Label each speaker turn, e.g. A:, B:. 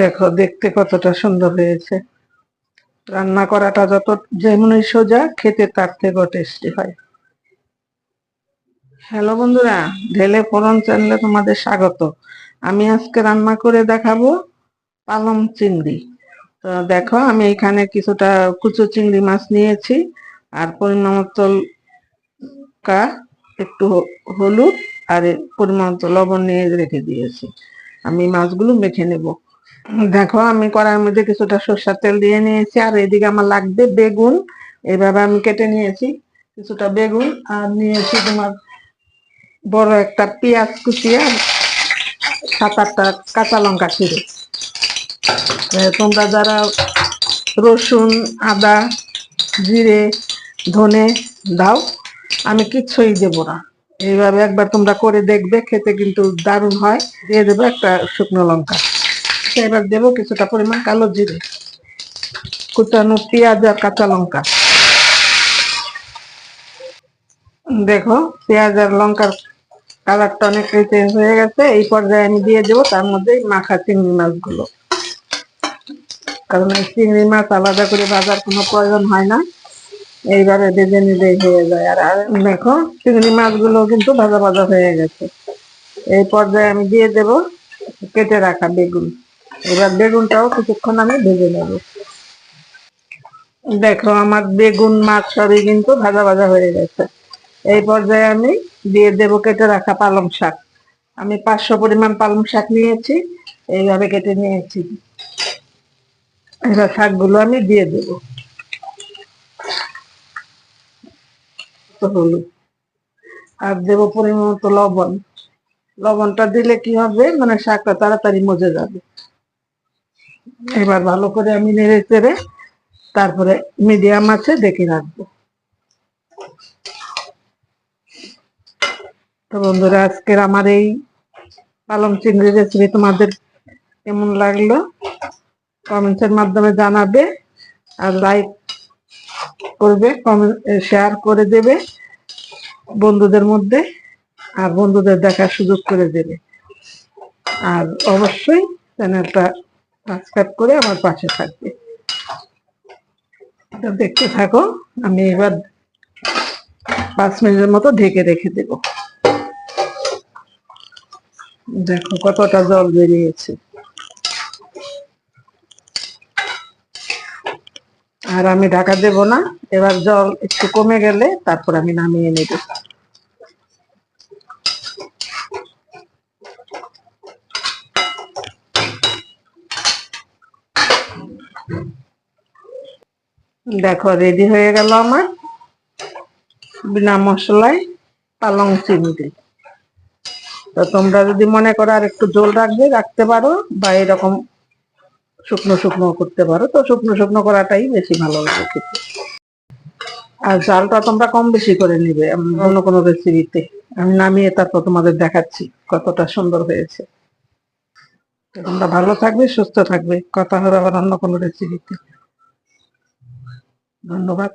A: দেখো, দেখতে কতটা সুন্দর হয়েছে। রান্না করাটা যত, যেমনই সোজা, খেতে তার থেকেও টেস্টি হয়। হ্যালো বন্ধুরা, ঢেলে ফোরন চ্যানেলে তোমাদের স্বাগত। আমি আজকে রান্না করে দেখাবো পালং চিংড়ি। তো দেখো, আমি এখানে কিছুটা কুচো চিংড়ি মাছ নিয়েছি, আর পরিমাণ কা, একটু হলুদ, আর পরিমাণ লবণ নিয়ে রেখে দিয়েছি। আমি মাছগুলো মেখে নেব। দেখো, আমি কড়াইয়ের মধ্যে কিছুটা সরষের তেল দিয়ে নিয়েছি, আর এদিকে আমার লাগবে বেগুন। এভাবে আমি কেটে নিয়েছি কিছুটা বেগুন, আর নিয়েছি তোমার বড় একটা পেঁয়াজ কুচিয়ে সাত আটটা কাঁচা লঙ্কা ছিঁড়ে। তোমরা যারা রসুন, আদা, জিরে, ধনে দাও, আমি কিচ্ছুই দেব না। এইভাবে একবার তোমরা করে দেখবে, খেতে কিন্তু দারুণ হয়। দিয়ে দেবো একটা শুকনো লঙ্কা। এবার দেবো কিছুটা পরিমাণ কালো জিরে কুচানো পেঁয়াজ আর কাঁচা লঙ্কা। দেখো, পেঁয়াজ আর লঙ্কার কালারটা অনেকটাই চেঞ্জ হয়ে গেছে। এই পর্যায়ে আমি দিয়ে দেবো তার মধ্যে মাখা চিংড়ি মাছগুলো। কারণ এই চিংড়ি মাছ আলাদা করে ভাজার কোনো প্রয়োজন হয় না। এইবারে ভেজে নিলেই হয়ে যায়। আর আর দেখো, চিংড়ি মাছগুলো কিন্তু ভাজা ভাজা হয়ে গেছে। এই পর্যায়ে আমি দিয়ে দেব কেটে রাখা বেগুন। এবার বেগুনটাও কিছুক্ষণ আমি ভেজে নেব। দেখো, আমার বেগুন মাছ সবই কিন্তু ভাজা ভাজা হয়ে গেছে। এই পর্যায়ে আমি দিয়ে দেব কেটে রাখা পালং শাক। আমি পাঁচশো পরিমাণ পালং শাক নিয়েছি, এইভাবে কেটে নিয়েছি। এবার শাকগুলো আমি দিয়ে দেব। আর দেবো পরিমাণ মতো লবণ। লবণটা দিলে কি হবে? মানে শাকটা তাড়াতাড়ি মজে যাবে। এবার ভালো করে আমি নেড়ে চেড়ে তারপরে মিডিয়াম আছে ডেকে রাখব। তো বন্ধুরা, আজকের আমার এই পালং চিংড়ি রেসিপি তোমাদের কেমন লাগল? কমেন্টসের মাধ্যমে জানাবে আর লাইক করবে কমেন্ট শেয়ার করে দেবে বন্ধুদের মধ্যে আর বন্ধুদের দেখার সুযোগ করে দেবে। আর অবশ্যই চ্যানেলটা সাবস্ক্রাইব করে আমার পাশে থাকবে। দেখতে থাকো, আমি এবার পাঁচ মিনিটের মতো ঢেকে রেখে দেব। দেখো কতটা জল বেরিয়েছে। আর আমি ঢাকা দেব না, এবার জল একটু কমে গেলে তারপর আমি নামিয়ে নেব। দেখো রেডি হয়ে গেল আমার। বিনা মশলায় পালং চিংড়ি। তো তোমরা যদি মনে করো আর একটু জল রাখবে, রাখতে পারো, বা এরকম শুকনো শুকনো করতে পারো। তো শুকনো শুকনো করাটাই বেশি ভালো লাগে খেতে। আর জালটা তোমরা কম বেশি করে নিবে অন্য কোনো রেসিপিতে আমি নামিয়ে তারপর তোমাদের দেখাচ্ছি কতটা সুন্দর হয়েছে। তোমরা ভালো থাকবে সুস্থ থাকবে। কথা হবে আবার অন্য কোনো রেসিপিতে ধন্যবাদ।